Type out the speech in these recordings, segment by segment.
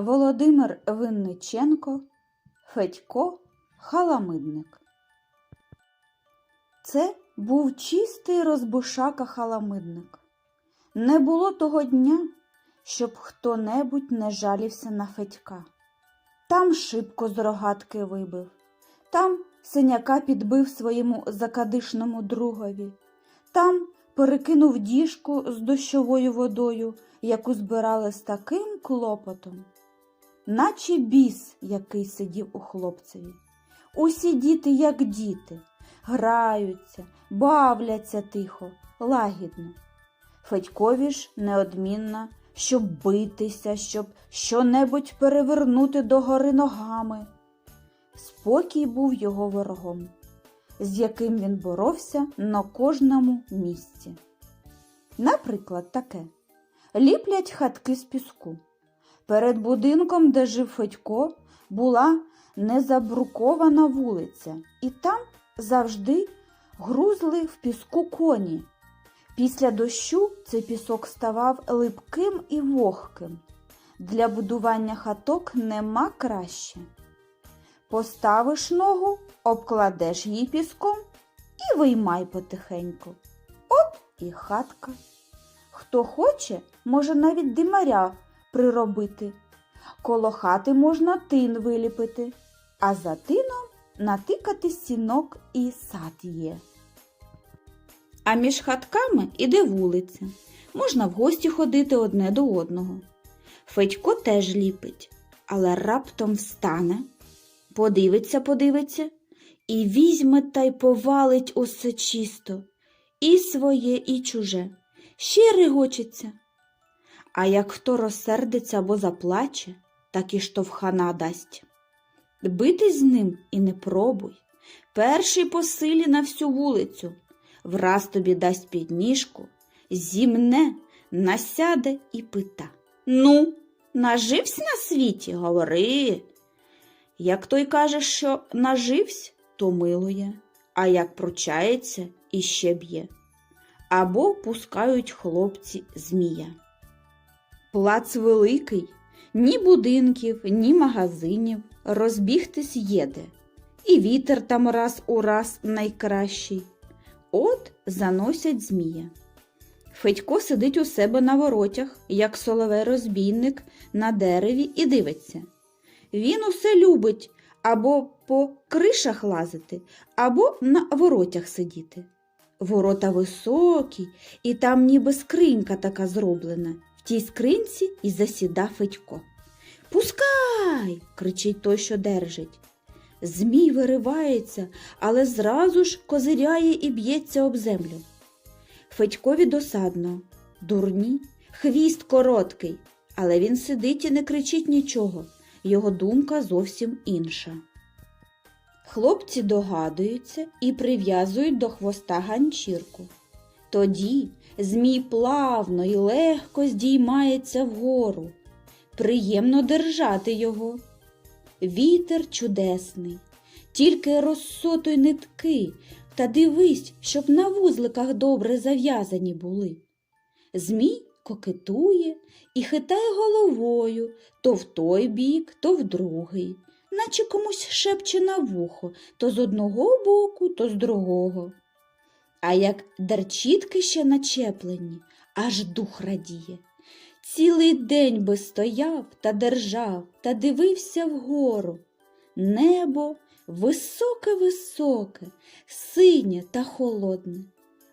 Володимир Винниченко, Федько Халамидник. Це був чистий розбушака халамидник. Не було того дня, щоб хто-небудь не жалівся на Федька. Там шибко з рогатки вибив, там синяка підбив своєму закадишному другові, там перекинув діжку з дощовою водою, яку збирали з таким клопотом, наче біс, який сидів у хлопцеві. Усі діти, як діти, граються, бавляться тихо, лагідно. Федькові ж неодмінно, щоб битися, щоб щонебудь перевернути догори ногами. Спокій був його ворогом, з яким він боровся на кожному місці. Наприклад, таке ліплять хатки з піску. Перед будинком, де жив Федько, була незабрукована вулиця, і там завжди грузли в піску коні. Після дощу цей пісок ставав липким і вогким. Для будування хаток нема краще. Поставиш ногу, обкладеш її піском і виймай потихеньку. От і хатка. Хто хоче, може навіть димаря приробити. Коло хати можна тин виліпити, а за тином натикати сінок і сад є. А між хатками іде вулиця. Можна в гості ходити одне до одного. Федько теж ліпить, але раптом встане, подивиться, подивиться і візьме та й повалить усе чисто, і своє, і чуже, ще регочеться. А як хто розсердиться або заплаче, так і штовхана дасть. Битись з ним і не пробуй. Перший по силі на всю вулицю. Враз тобі дасть підніжку, зімне, насяде і пита. Ну, нажився на світі, говори. Як той каже, що нажився, то милує, а як пручається, іще б'є. Або пускають хлопці змія. Плац великий, ні будинків, ні магазинів, розбігтись єде. І вітер там раз у раз найкращий. От заносять змія. Федько сидить у себе на воротях, як соловей розбійник на дереві, і дивиться. Він усе любить або по кришах лазити, або на воротях сидіти. Ворота високі, і там ніби скринька така зроблена. Тій скринці і засіда Федько. Пускай. кричить той, що держить. Змій виривається, але зразу ж козиряє і б'ється об землю. Федькові досадно, дурні, хвіст короткий, але він сидить і не кричить нічого, його думка зовсім інша. Хлопці догадуються і прив'язують до хвоста ганчірку. Тоді змій плавно і легко здіймається вгору. Приємно держати його. Вітер чудесний, тільки розсотуй нитки та дивись, щоб на вузликах добре зав'язані були. Змій кокетує і хитає головою то в той бік, то в другий, наче комусь шепче на вухо то з одного боку, то з другого. А як дерчітки ще начеплені, аж дух радіє. Цілий день би стояв та держав та дивився вгору. Небо високе-високе, синє та холодне,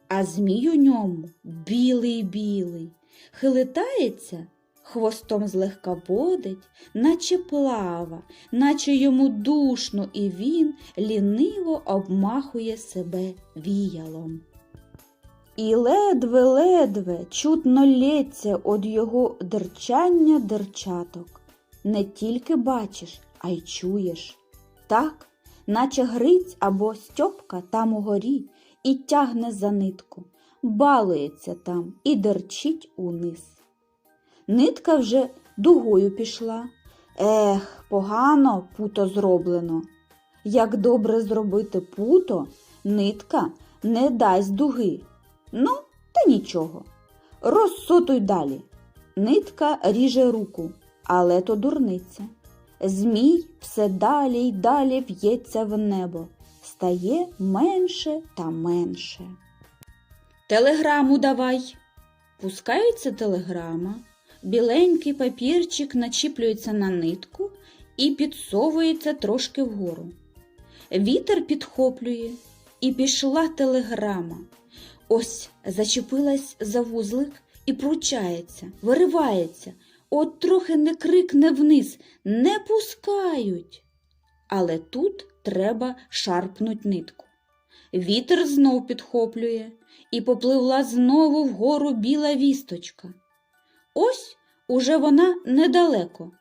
а змій у ньому білий-білий, хилитається, хвостом злегка водить, наче плава, наче йому душно, і він ліниво обмахує себе віялом. І ледве-ледве чутно лється од його дерчання дерчаток. Не тільки бачиш, а й чуєш. Так, наче Гриць або Стьопка там угорі і тягне за нитку, балується там і дерчить униз. Нитка вже дугою пішла. Ех, погано путо зроблено. Як добре зробити путо, нитка не дасть дуги. Ну, та нічого. Розсотуй далі. Нитка ріже руку. Але то дурниця. Змій все далі й далі в'ється в небо, стає менше та менше. Телеграму давай. Пускається телеграма, біленький папірчик начіплюється на нитку і підсовується трошки вгору. Вітер підхоплює, і пішла телеграма. Ось зачепилась за вузлик і пручається, виривається. От трохи не крикне вниз, не пускають. Але тут треба шарпнуть нитку. Вітер знов підхоплює, і попливла знову вгору біла вісточка. Ось уже вона недалеко.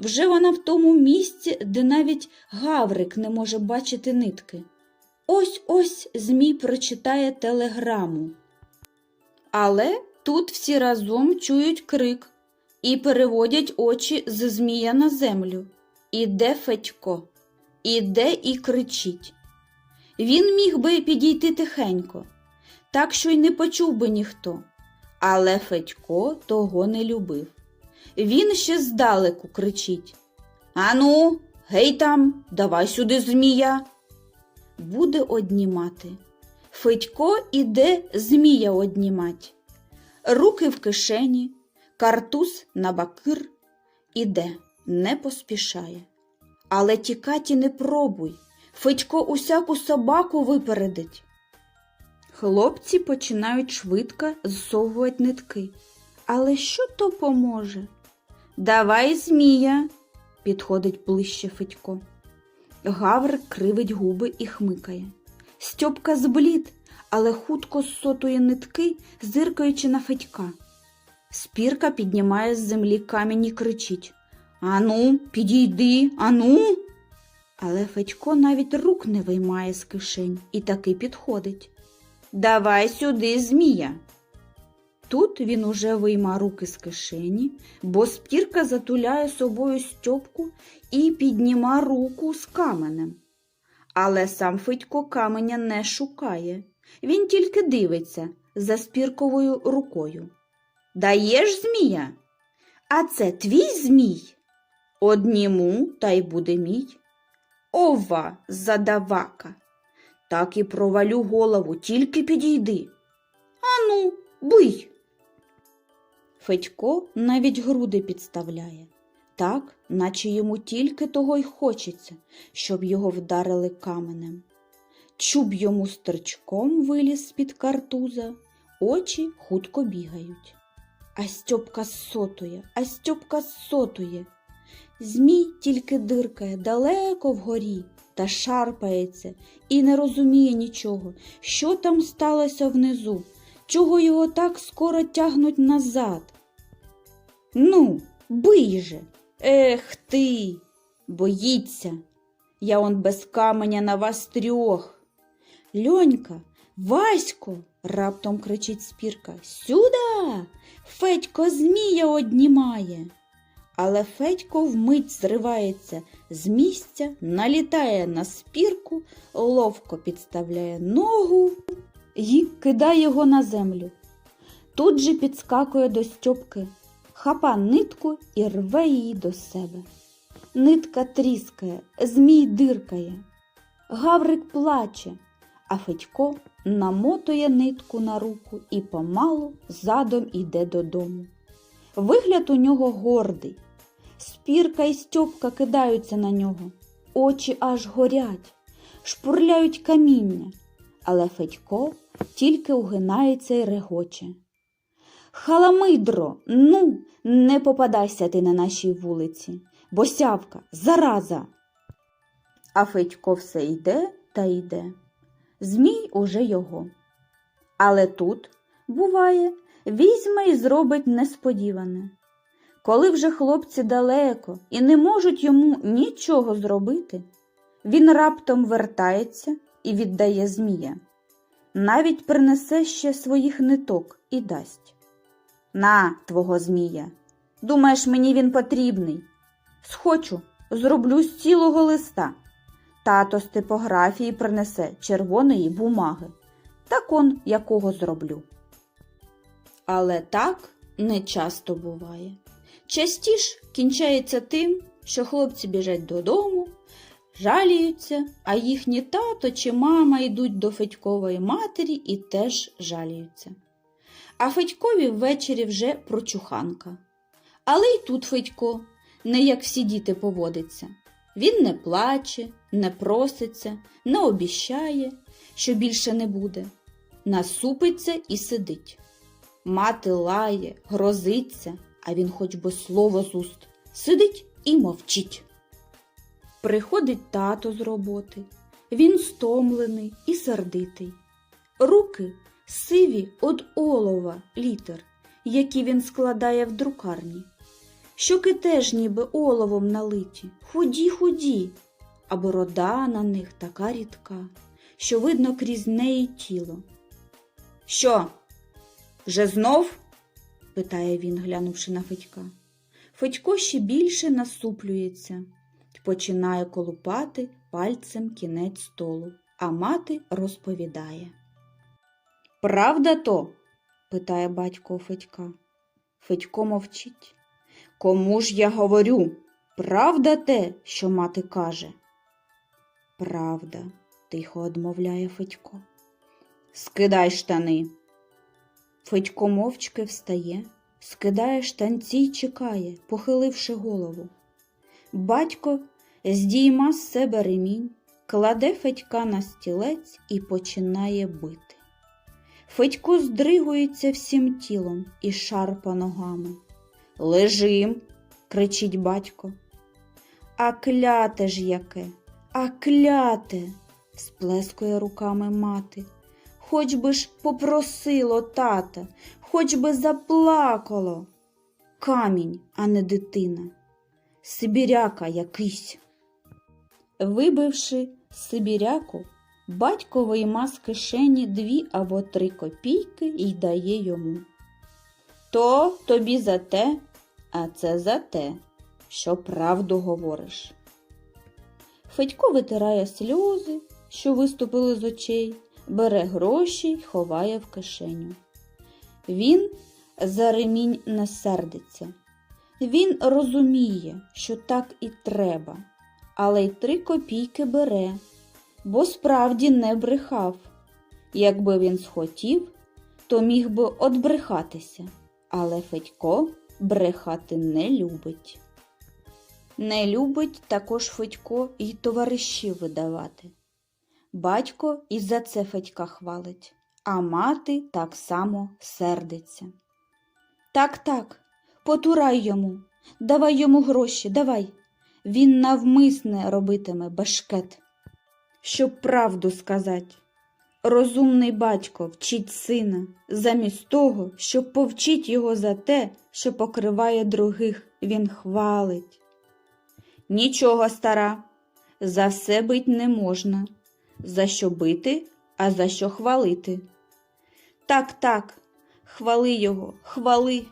Вже вона в тому місці, де навіть гаврик не може бачити нитки. Ось ось Змій прочитає телеграму. Але тут всі разом чують крик і переводять очі з Змія на землю. Іде Федько, іде і кричить. Він міг би підійти тихенько, так що й не почув би ніхто. Але Федько того не любив. Він ще здалеку кричить Ану, гей там, давай сюди змія. Буде однімати. Федько іде змія однімать. Руки в кишені, картуз на бакир. Іде, не поспішає. Але тікаті не пробуй. Федько усяку собаку випередить. Хлопці починають швидко зсовувати нитки. Але що то поможе? Давай, змія, підходить ближче Федько. Гаврик кривить губи і хмикає. Стьопка зблід, але хутко сотує нитки, зиркаючи на Федька. Спірка піднімає з землі камінь і кричить Ану, підійди, ану. Але Федько навіть рук не виймає з кишень і таки підходить. Давай сюди, змія. Тут він уже вийма руки з кишені, бо спірка затуляє собою стьопку і підніма руку з каменем. Але сам Федько каменя не шукає. Він тільки дивиться за спірковою рукою. Даєш змія? А це твій змій? Одніму, та й буде мій. Ова, задавака. Так і провалю голову, тільки підійди. Ану, бий. Федько навіть груди підставляє, так, наче йому тільки того й хочеться, щоб його вдарили каменем. Чуб йому стерчком виліз з-під картуза, очі хутко бігають. А Стьопка сотує, а Стьопка сотує. Змій тільки диркає далеко вгорі та шарпається і не розуміє нічого, що там сталося внизу, чого його так скоро тягнуть назад. Ну, бий же, ех ти, боїться. Я он без каменя на вас трьох. Льонька, Васько, раптом кричить спірка. Сюда! Федько змія однімає. Але Федько вмить зривається з місця, налітає на спірку, ловко підставляє ногу і кидає його на землю. Тут же підскакує до Стьопки, хапа нитку і рве її до себе. Нитка тріскає, змій диркає. Гаврик плаче, а Федько намотує нитку на руку і помалу задом іде додому. Вигляд у нього гордий. Спірка і Стьопка кидаються на нього, очі аж горять, шпурляють каміння, але Федько тільки угинається й регоче. Халамидро, ну, не попадайся ти на нашій вулиці, босявка, зараза. А Федько все йде та йде. Змій уже його. Але тут, буває, візьме і зробить несподіване. Коли вже хлопці далеко і не можуть йому нічого зробити, він раптом вертається і віддає змія. Навіть принесе ще своїх ниток і дасть. На, твого змія. Думаєш, мені він потрібний? Схочу, зроблю з цілого листа. Тато з типографії принесе червоної бумаги. Так он якого зроблю. Але так не часто буває. частіш кінчається тим, що хлопці біжать додому, жаліються, а їхні тато чи мама йдуть до Федькової матері і теж жаліються. А Федькові ввечері вже прочуханка. Але й тут Федько, не як всі діти поводиться. Він не плаче, не проситься, не обіщає, що більше не буде. Насупиться і сидить. Мати лає, грозиться, а він хоч би слово з уст. Сидить і мовчить. Приходить тато з роботи. Він стомлений і сердитий. Руки сиві од олова літер, які він складає в друкарні. Щоки теж ніби оловом налиті, худі худі, а борода на них така рідка, що видно крізь неї тіло. Що? Вже знов? питає він, глянувши на Федька. Федько ще більше насуплюється починає колупати пальцем кінець столу, а мати розповідає. Правда то? питає батько Федька. Федько мовчить. Кому ж я говорю? Правда те, що мати каже? Правда, тихо одмовляє Федько. Скидай штани. Федько мовчки встає, скидає штанці й чекає, похиливши голову. Батько здійма з себе ремінь, кладе Федька на стілець і починає бити. Федько здригується всім тілом і шарпа ногами. Лежим, кричить батько. А кляте ж яке, а кляте, сплескує руками мати. Хоч би ж попросило тата, хоч би заплакало. Камінь, а не дитина. Сибіряка якийсь. Вибивши сибіряку, батько вийма з кишені дві або три копійки і дає йому. То тобі за те, а це за те, що правду говориш. Федько витирає сльози, що виступили з очей, бере гроші й ховає в кишеню. Він за ремінь не сердиться. Він розуміє, що так і треба, але й три копійки бере, бо справді не брехав. Якби він схотів, то міг би одбрехатися, але Федько брехати не любить. Не любить також Федько й товаришів видавати. Батько і за це Федька хвалить, а мати так само сердиться. Так, так, потурай йому, давай йому гроші, давай. Він навмисне робитиме башкет. Щоб правду сказать. Розумний батько вчить сина, замість того, щоб повчить його за те, що покриває других, він хвалить. Нічого, стара, за все бить не можна. За що бити, а за що хвалити. Так, так, хвали його, хвали.